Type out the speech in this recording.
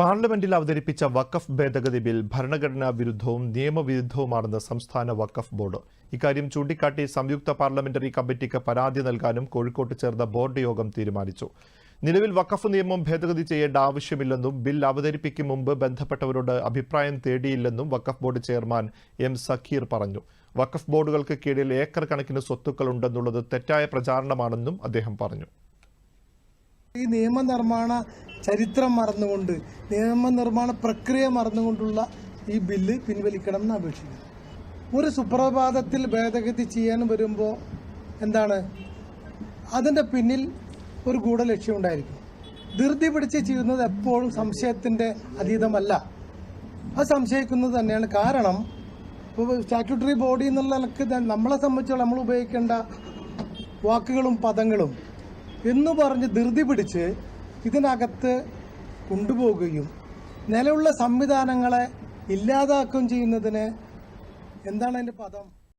പാർലമെന്റിൽ അവതരിപ്പിച്ച വഖഫ് ഭേദഗതി ബിൽ ഭരണഘടനാ വിരുദ്ധവും നിയമവിരുദ്ധവുമാണെന്ന് സംസ്ഥാന വഖഫ് ബോർഡ്. ഇക്കാര്യം ചൂണ്ടിക്കാട്ടി സംയുക്ത പാർലമെന്ററി കമ്മിറ്റിക്ക് പരാതി നൽകാനും കോഴിക്കോട്ട് ചേർന്ന ബോർഡ് യോഗം തീരുമാനിച്ചു. നിലവിൽ വഖഫ് നിയമം ഭേദഗതി ചെയ്യേണ്ട ആവശ്യമില്ലെന്നും ബിൽ അവതരിപ്പിക്കും മുമ്പ് ബന്ധപ്പെട്ടവരോട് അഭിപ്രായം തേടിയില്ലെന്നും Waqf board chairman M Sakheer പറഞ്ഞു. വഖഫ് ബോർഡുകൾക്ക് കീഴിൽ ഏക്കർ കണക്കിന് സ്വത്തുക്കൾ ഉണ്ടെന്നുള്ളത് തെറ്റായ പ്രചാരണമാണെന്നും അദ്ദേഹം പറഞ്ഞു. ഈ നിയമനിർമ്മാണ ചരിത്രം മറന്നുകൊണ്ട് നിയമനിർമ്മാണ പ്രക്രിയ മറന്നുകൊണ്ടുള്ള ഈ ബില്ല് പിൻവലിക്കണം എന്ന് അപേക്ഷിക്കുന്നു. ഒരു സുപ്രഭാതത്തിൽ ഭേദഗതി ചെയ്യാൻ വരുമ്പോൾ എന്താണ്? അതിന്റെ പിന്നിൽ ഒരു ഗൂഢലക്ഷ്യം ലക്ഷ്യമുണ്ടായിരിക്കും ധൃതി പിടിച്ച് ചെയ്യുന്നത് എപ്പോഴും സംശയത്തിന്റെ അതീതമല്ല. അത് സംശയിക്കുന്നത് തന്നെയാണ്. കാരണം ഇപ്പോൾ സ്റ്റാറ്റ്യൂട്ടറി ബോഡി എന്നുള്ള നിലയ്ക്ക് നമ്മളെ സംബന്ധിച്ചോളം നമ്മൾ ഉപയോഗിക്കേണ്ട വാക്കുകളും പദങ്ങളും എന്ന് പറഞ്ഞ് ധൃതി പിടിച്ച് ഇതിനകത്ത് കൊണ്ടുപോകുകയും നിലവിലുള്ള സംവിധാനങ്ങളെ ഇല്ലാതാക്കുകയും ചെയ്യുന്നതിന് എന്താണ് അതിന്റെ പദം?